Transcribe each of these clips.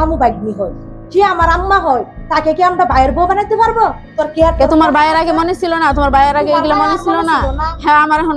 মামু বাগনি হয়। যে আমার আম্মা হয় তাকে কি আমরা ভাইয়ের বউ বানাইতে পারব? তোর কি কে তোমার ভাইয়ের আগে মনে ছিল না? তোমার ভাইয়ের আগে এগুলো মনে ছিল না। হ্যাঁ আমার এখন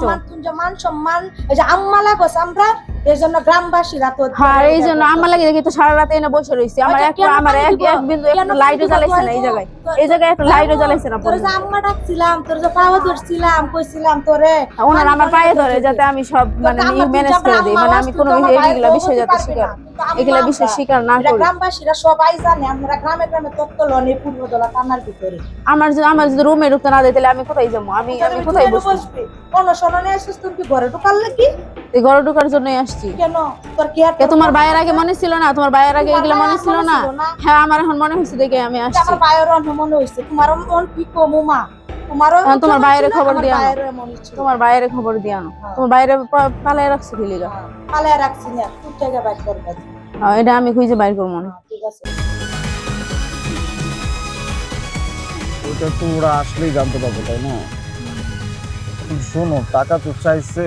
সম্মান, তুই যে মান সম্মান এই যে আম্মা এই জন্য গ্রামবাসীরা তো হ্যাঁ এই জন্য আমার লাগে দেখি তো সারা রাতে এনে বসে রইছি। আমার আচ্ছা, এক আমার এক এক বিন্দু একটা লাইটও জ্বালাইছে না এই জায়গায়। এই জায়গায় একটা লাইটও জ্বালাইছে না তোর যে আম্মা ডাকছিলাম তোর যে পাওয়া ধরছিলাম কইছিলাম তোরে। ওনার আমার পায়ে ধরে যাতে আমি সব মানে ম্যানেজ করে দিই। মানে আমি কোনো তো বিষয় যাতে। তুই এগুলা বিষয়। স্বীকার না করি। গ্রামবাসীরা সবাই জানে আমরা গ্রামে গ্রামে তত্ত্ব লনে পূর্বদলা থানার ভিতরে। আমার যদি আমার যদি রুমে ঢুকতে না দেয় তাহলে আমি কোথায় যাব? আমি আমি কোথায় বসবো? বসবি। কোন শোনে এসেছিস তুমি কি ঘরে ঢুকাল নাকি এই ঘরে ঢোকার জন্যই আসছি। কেন? তোর কি আর তোমার ভাইয়ের আগে মনে ছিল না? তোমার ভাইয়ের আগে এগুলো মনে ছিল না? হ্যাঁ আমার এখন মনে হচ্ছে দেখে আমি আসছি। আমার ভাইয়ের মনে হয়েছে। তোমার মন কি কমু মা? তোমারও হ্যাঁ, তোমার ছিল, খবর দিয়ে আনো। তোমার বাইরে খবর দিয়ে আনো। হ্যাঁ। তোমার বাইরে পালাই রাখছে কি লিগা হ্যাঁ, পালায় রাখছি না। তুই বাইর এটা আমি খুঁজে বাইর করব না হ্যাঁ, ঠিক আছে। ওটা তো ওরা আসলেই জানতে পারবে তাই না? শোনো টাকা তো চাইছে।